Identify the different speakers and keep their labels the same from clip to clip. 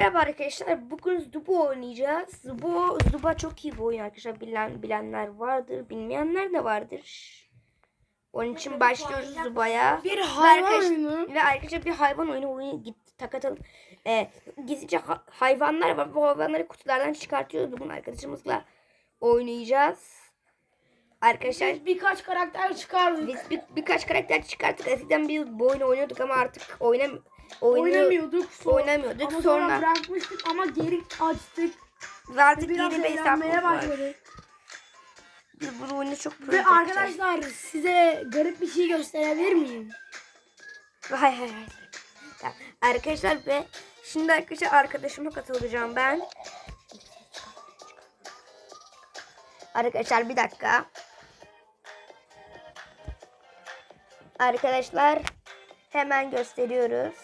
Speaker 1: Merhaba arkadaşlar. Bugün Zubo oynayacağız. Zubo, Zuba çok iyi bir oyun arkadaşlar. Bilen, bilenler vardır. Bilmeyenler de vardır. Onun için başlıyoruz Zuba'ya.
Speaker 2: Bir
Speaker 1: Ve
Speaker 2: hayvan
Speaker 1: arkadaş-
Speaker 2: oyunu.
Speaker 1: Ve arkadaşlar bir hayvan oyunu oyunu gitti takatalım. Ee, gizlice ha- hayvanlar var. Bu hayvanları kutulardan çıkartıyoruz. Bunu arkadaşımızla oynayacağız. Arkadaşlar
Speaker 2: Biz birkaç karakter çıkardık.
Speaker 1: biz bir, birkaç karakter çıkarttık. Eskiden biz bu oyunu oynuyorduk ama artık oynam oyunu
Speaker 2: Oynamıyorduk. Sonra,
Speaker 1: oynamıyorduk.
Speaker 2: Ama
Speaker 1: Sonra-
Speaker 2: sonra bırakmıştık ama geri açtık.
Speaker 1: Ve artık
Speaker 2: Biraz
Speaker 1: yeni bir var.
Speaker 2: başladık.
Speaker 1: Biz bu oyunu çok
Speaker 2: Ve arkadaşlar size garip bir şey gösterebilir miyim?
Speaker 1: Hay hay hay. Tamam. Arkadaşlar ve şimdi arkadaşlar arkadaşıma katılacağım ben. Arkadaşlar bir dakika. Arkadaşlar hemen gösteriyoruz.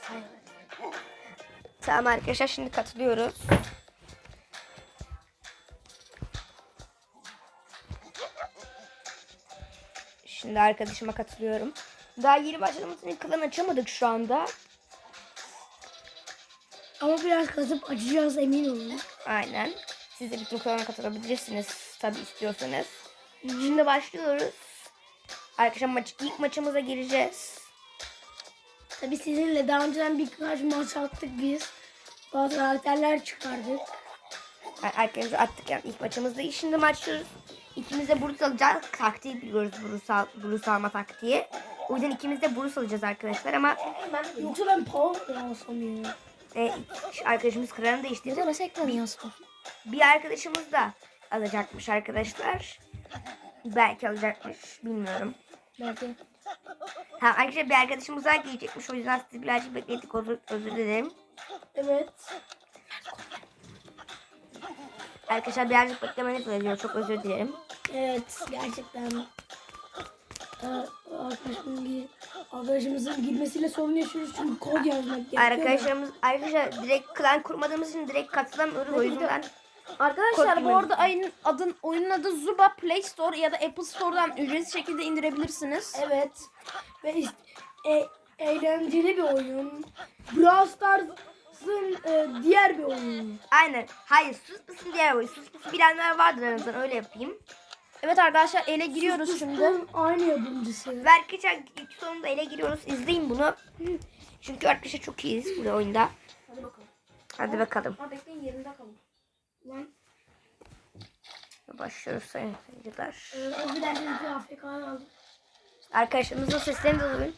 Speaker 1: Tamam arkadaşlar şimdi katılıyoruz. Şimdi arkadaşıma katılıyorum. Daha yeni başladığımız için klan açamadık şu anda.
Speaker 2: Ama biraz kazıp açacağız emin olun.
Speaker 1: Aynen. Siz de bütün klana katılabilirsiniz tabii istiyorsanız. Şimdi başlıyoruz. Arkadaşlar maç, ilk maçımıza gireceğiz.
Speaker 2: Tabi sizinle daha önceden birkaç maç attık biz. Bazı karakterler çıkardık.
Speaker 1: Arkadaşlar attık yani ilk maçımızda. Şimdi başlıyoruz. İkimiz de Bruce alacağız. Taktiği biliyoruz Bruce, al, Bruce alma taktiği. O yüzden ikimiz de Bruce alacağız arkadaşlar ama
Speaker 2: Yoksa ben Paul alsam ya.
Speaker 1: e, arkadaşımız klanı değiştirdi.
Speaker 2: da Sekran yazdım.
Speaker 1: Bir arkadaşımız da alacakmış arkadaşlar. Belki alacakmış bilmiyorum.
Speaker 2: Belki.
Speaker 1: Ha arkadaşlar bir arkadaşımız daha gelecekmiş. O yüzden sizi birazcık beklettik. Özür, özür dilerim.
Speaker 2: Evet.
Speaker 1: Arkadaşlar birazcık beklemeniz gerekiyor. Çok özür dilerim.
Speaker 2: Evet gerçekten. Ee, arkadaşımın, gi- arkadaşımızın girmesiyle sorun yaşıyoruz çünkü kod yazmak gerekiyor. da.
Speaker 1: Arkadaşlarımız arkadaşlar direkt klan kurmadığımız için direkt katılamıyoruz. O yüzden
Speaker 3: Arkadaşlar
Speaker 1: Kod
Speaker 3: bu arada ayın adın oyunun adı Zuba Play Store ya da Apple Store'dan ücretsiz şekilde indirebilirsiniz.
Speaker 2: Evet. Ve ist- e- eğlenceli bir oyun. Brawl Stars'ın e, diğer bir oyunu.
Speaker 1: aynen. Hayır sus musun diğer oyun. Sus musun bilenler vardır en azından öyle yapayım.
Speaker 3: Evet arkadaşlar ele giriyoruz şimdi.
Speaker 2: Bunun aynı yapımcısı.
Speaker 1: Ve arkadaşlar ilk sonunda ele giriyoruz. İzleyin bunu. Çünkü arkadaşlar çok iyiyiz bu oyunda.
Speaker 3: Hadi bakalım.
Speaker 1: Hadi bakalım.
Speaker 3: Ama bekleyin yerinde kalın.
Speaker 2: Lan,
Speaker 1: Başlıyoruz sayın seyirciler.
Speaker 2: e, o bir aldım.
Speaker 1: Arkadaşlarımızın seslerini de duyun.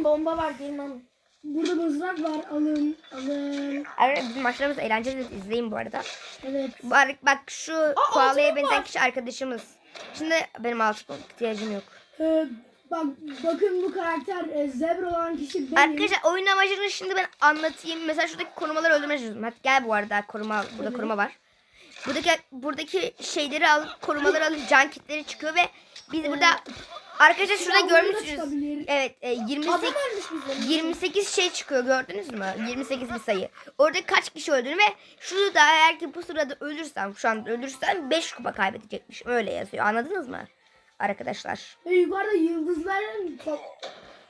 Speaker 2: Bomba var gelin alın. Burada mızrak var alın alın.
Speaker 1: Arkadaşlar bizim maçlarımız eğlenceli. İzleyin bu arada.
Speaker 2: Evet.
Speaker 1: Bak, bak şu koalaya benzeyen kişi arkadaşımız. Şimdi benim altın ihtiyacım yok.
Speaker 2: Ee, bak bakın bu karakter e, zebra olan kişi benim.
Speaker 1: Arkadaşlar oyun amacını şimdi ben anlatayım. Mesela şuradaki korumaları öldürmeye çalışıyorum. Hadi gel bu arada koruma burada koruma var. Buradaki buradaki şeyleri al, korumaları alıp can kitleri çıkıyor ve biz burada arkadaşlar şurada görmüşsünüz. Evet, e, 28
Speaker 2: Adam ölmüş bizden.
Speaker 1: 28 şey çıkıyor gördünüz mü? 28 bir sayı. Orada kaç kişi öldürdü ve şurada eğer ki bu sırada ölürsem şu an ölürsem 5 kupa kaybedecekmişim. Öyle yazıyor. Anladınız mı? Arkadaşlar.
Speaker 2: Ve yukarıda yıldızların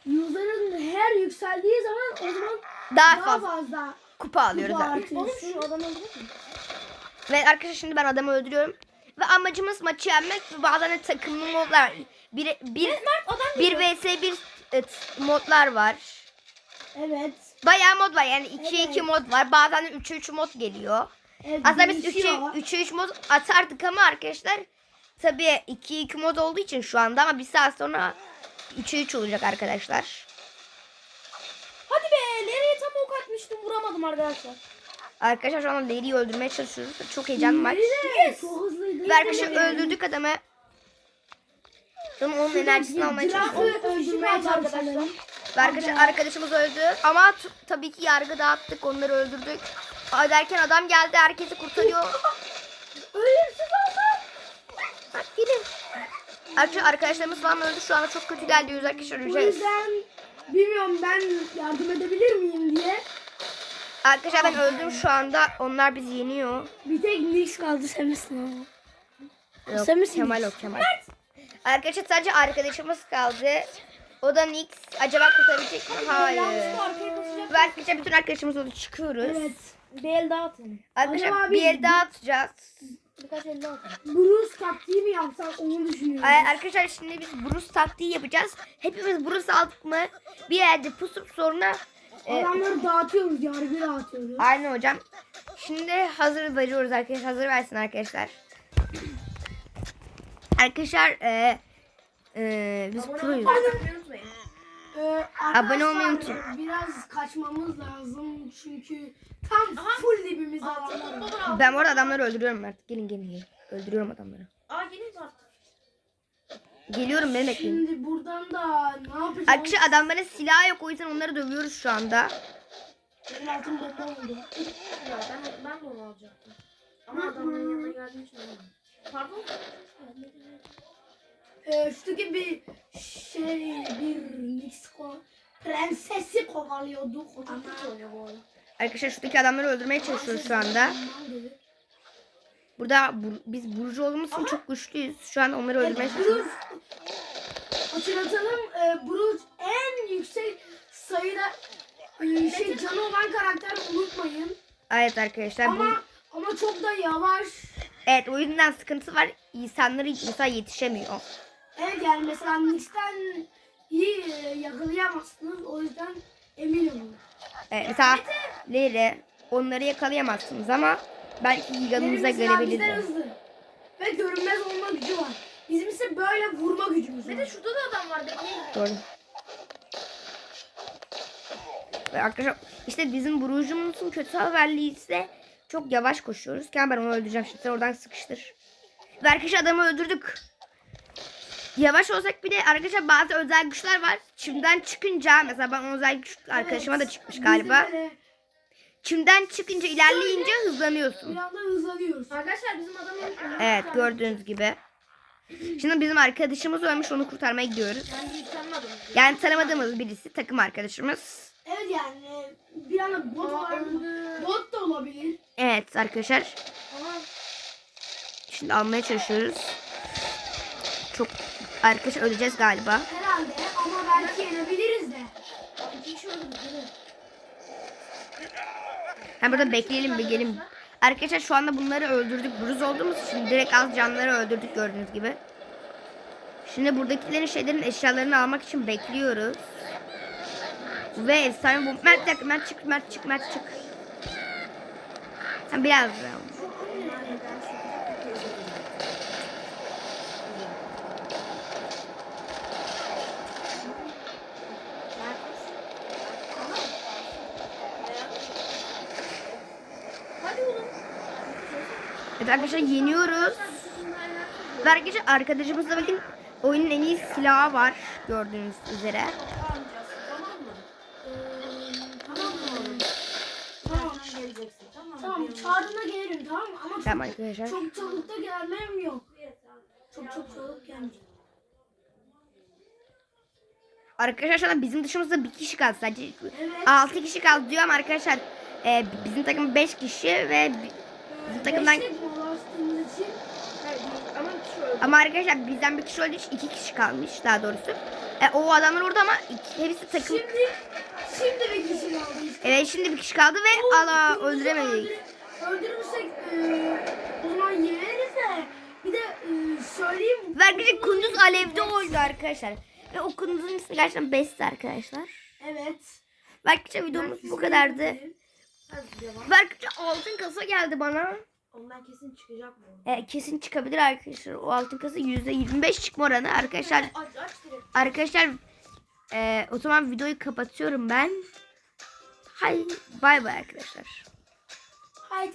Speaker 2: yıldızların her yükseldiği zaman o zaman
Speaker 1: Daha
Speaker 2: daha
Speaker 1: fazla
Speaker 2: fazla
Speaker 1: kupa alıyoruz.
Speaker 2: kupa
Speaker 1: abi.
Speaker 2: artıyor.
Speaker 3: Şu adamı öldürdün mü?
Speaker 1: Ve arkadaşlar şimdi ben adamı öldürüyorum. Ve amacımız maçı yenmek ve bazen de takımlı modlar. Bir, bir, bir vs 1 e, t- modlar var.
Speaker 2: Evet.
Speaker 1: Bayağı mod var yani 2'ye 2
Speaker 2: Evet.
Speaker 1: mod var. Bazen de 3'e 3 mod geliyor.
Speaker 2: evet
Speaker 1: Aslında biz 3'e
Speaker 2: değişiyor.
Speaker 1: 3'e 3 mod atardık ama arkadaşlar tabii 2'ye 2 mod olduğu için şu anda ama bir saat sonra 3'e 3 olacak arkadaşlar.
Speaker 3: Hadi be nereye tam ok atmıştım vuramadım arkadaşlar.
Speaker 1: Arkadaşlar şu anda Daily'i öldürmeye çalışıyoruz. Çok heyecanlı maç.
Speaker 2: Yes.
Speaker 1: Arkadaşlar öldürdük adamı. Sonra onun enerjisini almaya çalışıyoruz.
Speaker 2: öldürmeye
Speaker 1: arkadaşlar arkadaşımız öldü. Ama tabii ki yargı dağıttık. Onları öldürdük. Aa, derken adam geldi. Herkesi kurtarıyor.
Speaker 2: Ölümsüz
Speaker 1: gidin. Arkadaşlar arkadaşlarımız falan öldü. Şu anda çok kötü geldi. Yüz arkadaşlar
Speaker 2: O
Speaker 1: öleceğiz.
Speaker 2: yüzden bilmiyorum ben yardım edebilir miyim diye.
Speaker 1: Arkadaşlar ben öldüm şu anda. Onlar bizi yeniyor.
Speaker 2: Bir tek Nix kaldı sen misin ama?
Speaker 1: Yok,
Speaker 2: Sen misin
Speaker 1: Kemal
Speaker 2: Nix?
Speaker 1: yok Kemal. Arkadaşlar sadece arkadaşımız kaldı. O da Nix. Acaba kurtarabilecek mi? Hayır.
Speaker 3: Yanlışlıkla arkaya basacak.
Speaker 1: Ve arkadaşlar bütün arkadaşımız oldu. Çıkıyoruz.
Speaker 2: Evet.
Speaker 3: Bir el daha atın.
Speaker 1: Arkadaşlar
Speaker 2: Acaba
Speaker 1: bir
Speaker 2: biz-
Speaker 1: yer daha atacağız.
Speaker 3: Birkaç el daha atın.
Speaker 2: Bruce taktiği mi yapsak onu düşünüyorum.
Speaker 1: Ay, Arkadaşlar şimdi biz Bruce taktiği yapacağız. Hepimiz Bruce aldık mı bir yerde pusup sonra e,
Speaker 2: Adamları dağıtıyoruz, yargı dağıtıyoruz.
Speaker 1: Aynen hocam. Şimdi hazır veriyoruz arkadaşlar. Hazır versin arkadaşlar. Arkadaşlar e, e, biz proyuz.
Speaker 2: Ee,
Speaker 1: Abone olmayı unutun.
Speaker 2: Biraz kaçmamız lazım çünkü tam full dibimizde adamlar var.
Speaker 1: Ben bu arada adamları öldürüyorum artık. Gelin gelin gelin. Öldürüyorum adamları.
Speaker 3: Aa gelin artık.
Speaker 1: Geliyorum beni bekleyin.
Speaker 2: Şimdi buradan da ne yapacağız?
Speaker 1: Arkadaşlar adamların silahı yok o yüzden onları dövüyoruz şu anda.
Speaker 2: Benim altım bomba oldu.
Speaker 3: Ya ben, ben de onu alacaktım. Ama adamların yanına geldiğim için alamadım. Pardon?
Speaker 2: Ee, şuradaki bir şey bir Meksiko prensesi kovalıyorduk.
Speaker 3: Kötü oynuyor bu arada.
Speaker 1: Arkadaşlar şuradaki adamları öldürmeye çalışıyoruz şu anda. Burada bu- biz burcu olduğumuz için çok güçlüyüz. Şu an onları öldürmeye çalışıyoruz.
Speaker 2: Hatırlatalım. E, Bruce en yüksek sayıda e, şey canı olan karakter unutmayın.
Speaker 1: Evet arkadaşlar bu
Speaker 2: Ama ama çok da yavaş.
Speaker 1: evet o yüzden sıkıntı var. İnsanları mesela yetişemiyor.
Speaker 2: Evet yani mesela Nix'ten iyi e, yakalayamazsınız. O yüzden emin
Speaker 1: Evet, mesela Lere onları yakalayamazsınız ama belki gelebilirler.
Speaker 2: hızlı. Ve görünmez olma gücü var. Bizim ise böyle vurma gücümüz
Speaker 3: Bir
Speaker 2: var.
Speaker 3: de şurada da adam var.
Speaker 1: Doğru. Ve arkadaşlar işte bizim burucumuzun kötü haberliği ise çok yavaş koşuyoruz. Gel ben onu öldüreceğim şimdi sen oradan sıkıştır. Ve arkadaşlar adamı öldürdük. Yavaş olsak bir de arkadaşlar bazı özel güçler var. Çimden çıkınca mesela ben o özel güç arkadaşıma da çıkmış galiba.
Speaker 2: de
Speaker 1: Çimden çıkınca ilerleyince hızlanıyorsun.
Speaker 2: Bir anda hızlanıyoruz.
Speaker 3: Arkadaşlar bizim adamın
Speaker 1: Evet gördüğünüz gibi. Şimdi bizim arkadaşımız ölmüş onu kurtarmaya gidiyoruz.
Speaker 3: Ben.
Speaker 1: Yani tanımadığımız birisi takım arkadaşımız.
Speaker 2: Evet yani bir anda bot var. Bot da olabilir.
Speaker 1: Evet arkadaşlar
Speaker 3: Ama
Speaker 1: şimdi almaya çalışıyoruz. Çok arkadaşlar öleceğiz galiba.
Speaker 2: Herhalde ama belki yenebiliriz de.
Speaker 1: Hem burada bekleyelim bir gelin. Arkadaşlar şu anda bunları öldürdük. Buruz olduğumuz için direkt az canları öldürdük gördüğünüz gibi. Şimdi buradakilerin şeylerin eşyalarını almak için bekliyoruz. Ve efsane bu. Mert dakika Mert çık Mert çık Mert çık. Sen biraz daha.
Speaker 3: Hadi oğlum.
Speaker 1: Evet arkadaşlar yeniyoruz. Ve arkadaşlar arkadaşımızla bakın oyunun en iyi silahı var gördüğünüz üzere.
Speaker 3: Tamam
Speaker 2: çağrına gelirim tamam mı? Ama
Speaker 1: Tamam arkadaşlar.
Speaker 2: çok çabuk da gelmem yok. Çok çok çabuk gelmeyeceğim.
Speaker 1: Arkadaşlar şu anda bizim dışımızda bir kişi kaldı sadece.
Speaker 2: Evet.
Speaker 1: 6 kişi kaldı diyorum arkadaşlar. Ee, bizim takım 5 kişi ve bi- bizim takımdan
Speaker 3: Hayır, ama öldü.
Speaker 1: arkadaşlar bizden bir kişi öldüğü için 2 kişi kalmış daha doğrusu. E, o adamlar orada ama iki, hepsi takım.
Speaker 2: şimdi şimdi bir kişi kaldı işte.
Speaker 1: Evet şimdi bir kişi kaldı ve
Speaker 2: O
Speaker 1: ala öldüremedik.
Speaker 2: öldür- Öldürürsek e, o zaman yeneriz de bir de e, söyleyeyim.
Speaker 1: Ve arkadaşlar kunduz alevde oydu arkadaşlar. Ve o kunduzun ismi gerçekten Besti arkadaşlar.
Speaker 2: Evet.
Speaker 1: Ve arkadaşlar videomuz bu kadardı. Ve arkadaşlar altın kasa geldi bana.
Speaker 3: Ondan kesin çıkacak bu.
Speaker 1: E, kesin çıkabilir arkadaşlar. O altın kasa %25 çıkma oranı arkadaşlar.
Speaker 3: Aç aç.
Speaker 1: Arkadaşlar e, o zaman videoyu kapatıyorum ben. Hay bay bay arkadaşlar.
Speaker 2: Haydi.